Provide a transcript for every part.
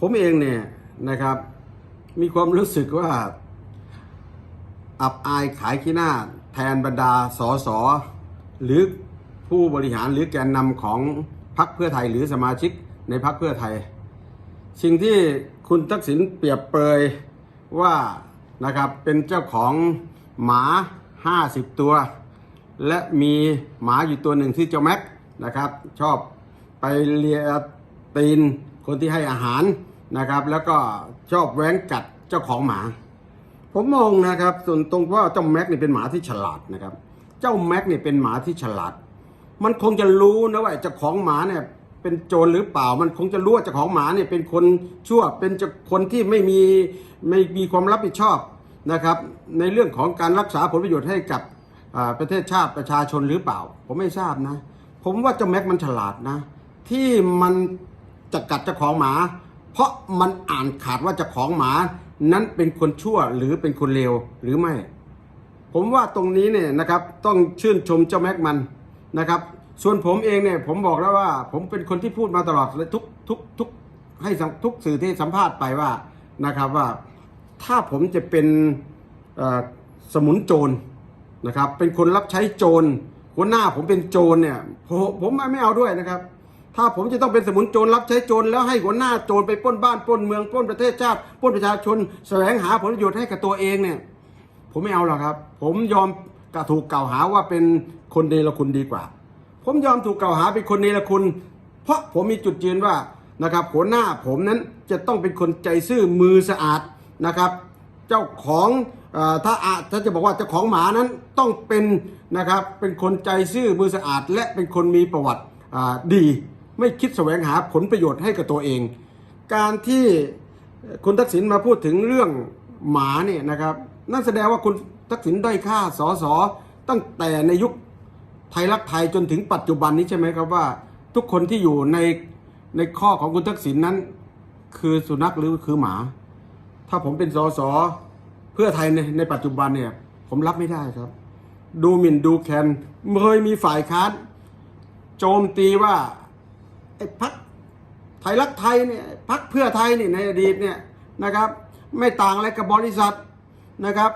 ผมเองเนี่ยนะครับ มีความรู้สึกว่า อับอายขายขี้หน้า แทนบรรดาสอสอหรือผู้บริหารหรือแกนนำของพรรคเพื่อไทยหรือสมาชิกในพรรคเพื่อไทย สิ่งที่คุณทักษิณเปรียบเปรยว่านะครับเป็นเจ้าของหมา 50 ตัว และมีหมาอยู่ตัวหนึ่งที่เจ้าแม็กนะครับ ชอบไปเลียตีน คนที่ให้อาหารนะครับ แล้วก็ชอบแหว้งกัดเจ้าของหมา ผมมองนะครับ ส่วนตรงว่าเจ้าแม็กนี่เป็นหมาที่ฉลาดนะครับ เจ้าแม็กนี่เป็นหมาที่ฉลาด มันคงจะรู้นะว่าเจ้าของหมาเนี่ยเป็นโจรหรือเปล่า มันคงจะรู้ว่าเจ้าของหมาเนี่ยเป็นคนชั่ว เป็นคนที่ไม่มีไม่มีความรับผิดชอบนะครับ ในเรื่องของการรักษาผลประโยชน์ให้กับประเทศชาติประชาชนหรือเปล่า ผมไม่ทราบนะ ผมว่าเจ้าแม็กมันฉลาดนะ ที่มัน จะกัดเจ้าของหมา เพราะมันอ่านขาดว่าเจ้าของหมา นั้นเป็นคนชั่วหรือเป็นคนเลวหรือไม่ ผมว่าตรงนี้เนี่ยนะครับต้องชื่นชมเจ้าแม็กมันนะครับส่วนผมเองเนี่ยผมบอกแล้วว่า ผมเป็นคนที่พูดมาตลอดทุกทุกทุกให้ทุกสื่อที่สัมภาษณ์ไปว่านะครับว่าถ้าผมจะเป็นสมุนโจรนะครับ เป็นคนรับใช้โจรหัวหน้าผมเป็นโจรเนี่ยผมผมไม่เอาด้วยนะครับ ถ้าผมจะต้องเป็นสมุนโจรรับใช้โจรแล้วให้หัวหน้าโจรไปปล้นบ้านปล้นเมืองปล้นประเทศชาติปล้นประชาชนแสวงหาผลประโยชน์ให้กับตัวเองเนี่ย ผมไม่เอาหรอกครับ ผมยอมกะถูกกล่าวหาว่าเป็นคนเนรคุณดีกว่า ผมยอมถูกกล่าวหาเป็นคนเนรคุณ เพราะผมมีจุดยืนว่านะครับหัวหน้าผมนั้นจะต้องเป็นคนใจซื่อมือสะอาดนะครับ เจ้าของอถ้าอาถ้าจะบอกว่าเจ้าของหมานั้นต้องเป็นนะครับเป็นคนใจซื่อมือสะอาด และเป็นคนมีประวัติดี ไม่คิดแสวงหาผลประโยชน์ให้กับตัวเอง การที่คุณทักษิณมาพูดถึงเรื่องหมาเนี่ยนะครับนั่นแสดงว่าคุณทักษิณด้อยค่าสอสอตั้งแต่ในยุคไทยรักไทยจนถึงปัจจุบันนี้ใช่ไหมครับว่า ทุกคนที่อยู่ในในข้อของคุณทักษิณนั้น คือสุนัขหรือคือหมา ถ้าผมเป็นสอสอเพื่อไทยในในปัจจุบันเนี่ย ผมรับไม่ได้ครับ ดูหมิ่นดูแคลนเคยมีฝ่ายค้านโจมตีว่า ไอ้พักไทยรักไทยเนี่ยพักเพื่อไทยนี่ในอดีตเนี่ยนะครับ ไม่ต่างอะไรกับบริษัทนะครับ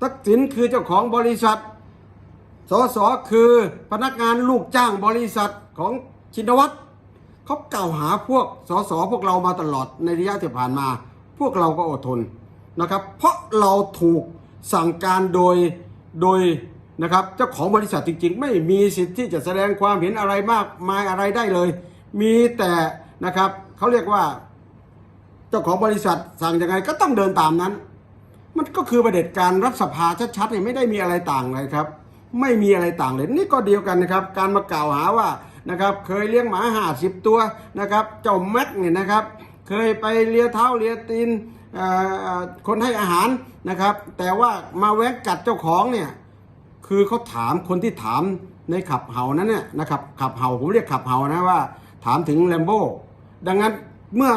ทักษิณคือเจ้าของบริษัท สสคือพนักงานลูกจ้างบริษัทของชินวัตรเขาเก่าหาพวกสสพวกเรามาตลอดในระยะที่ผ่านมา พวกเราก็อดทนนะครับ เพราะเราถูกสั่งการโดยโดย นะครับเจ้าของบริษัทจริง ๆ ไม่มีสิทธิ์ที่จะแสดงความเห็นอะไรมากมายอะไรได้เลย มีแต่นะครับเขาเรียกว่า เจ้าของบริษัทสั่งยังไงก็ต้องเดินตามนั้น มันก็คือประเด็จการรัฐสภาชัดๆเนี่ยไม่ได้มีอะไรต่างเลยครับ ไม่มีอะไรต่างเลยนี่ก็เดียวกันนะครับ การมากล่าวหาว่านะครับ เคยเลี้ยงหมาห้าสิบตัวนะครับเจ้าแม็กเนี่ยนะครับ เคยไปเลียเท้าเลียตีนคนให้อาหารนะครับ แต่ว่ามาแวะกัดเจ้าของเนี่ย คือเขาถามคนที่ถามในขับเห่านั้นเนี่ยนะครับขับเห่าผมเรียกขับเห่านะว่า ถามถึงแลมโบ้ดังนั้นเมื่อ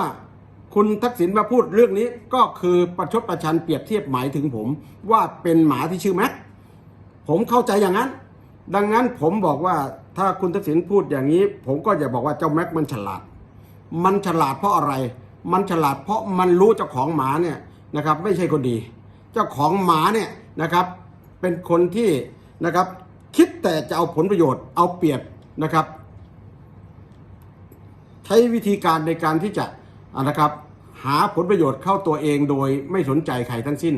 คุณทักษิณมาพูดเรื่องนี้ก็คือประชดประชันเปรียบเทียบหมายถึงผม ว่าเป็นหมาที่ชื่อแม็กผมเข้าใจอย่างนั้น ดังนั้นผมบอกว่าถ้าคุณทักษิณพูดอย่างนี้ ผมก็จะบอกว่าเจ้าแม็กมันฉลาด มันฉลาดเพราะอะไร มันฉลาดเพราะมันรู้เจ้าของหมาเนี่ยนะครับไม่ใช่คนดี เจ้าของหมาเนี่ยนะครับเป็นคนที่ นะครับ คิดแต่จะเอาผลประโยชน์เอาเปรียบนะครับ ใช้วิธีการในการที่จะนะครับหาผลประโยชน์เข้าตัวเองโดยไม่สนใจใครทั้งสิ้น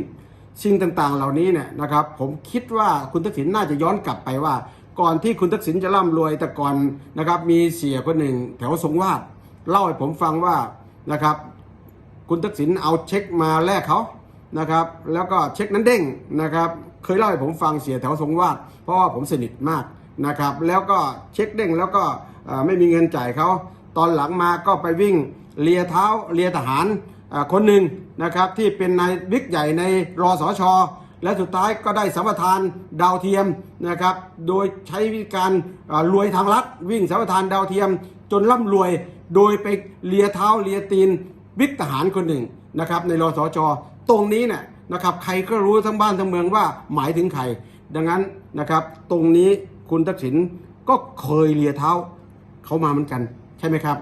สิ่งต่างๆ เหล่านี้เนี่ยนะครับ ผมคิดว่าคุณทักษิณน่าจะย้อนกลับไปว่า ก่อนที่คุณทักษิณจะร่ำรวยแต่ก่อนนะครับ มีเสียคนหนึ่งแถวสงวาดเล่าให้ผมฟังว่านะครับ คุณทักษิณเอาเช็คมาแลกเขา นะครับ แล้วก็เช็คนั้นเด้งนะครับ เคยเล่าให้ผมฟังเสียแถวสงวาดเพราะว่าผมสนิทมากนะครับ แล้วก็เช็คเด้งแล้วก็ไม่มีเงินจ่ายเขาตอนหลังมาก็ไปวิ่งเลียเท้าเลียทหารคนหนึ่งนะครับที่เป็นนายบิ๊กใหญ่ในรอสชอและสุดท้ายก็ได้สัมปทานดาวเทียมนะครับ โดยใช้วิธีการรวยทางลัดวิ่งสัมปทานดาวเทียม จนร่ำรวย โดยไปเลียเท้าเลียตีนบิ๊กทหารคนหนึ่งนะครับในรอสชอ ตรงนี้เนี่ยนะครับใครก็รู้ทั้งบ้านทั้งเมืองว่าหมายถึงใคร ดังนั้นนะครับตรงนี้คุณทักษิณก็เคยเลียเท้าเขามาเหมือนกัน ใช่ไหมครับ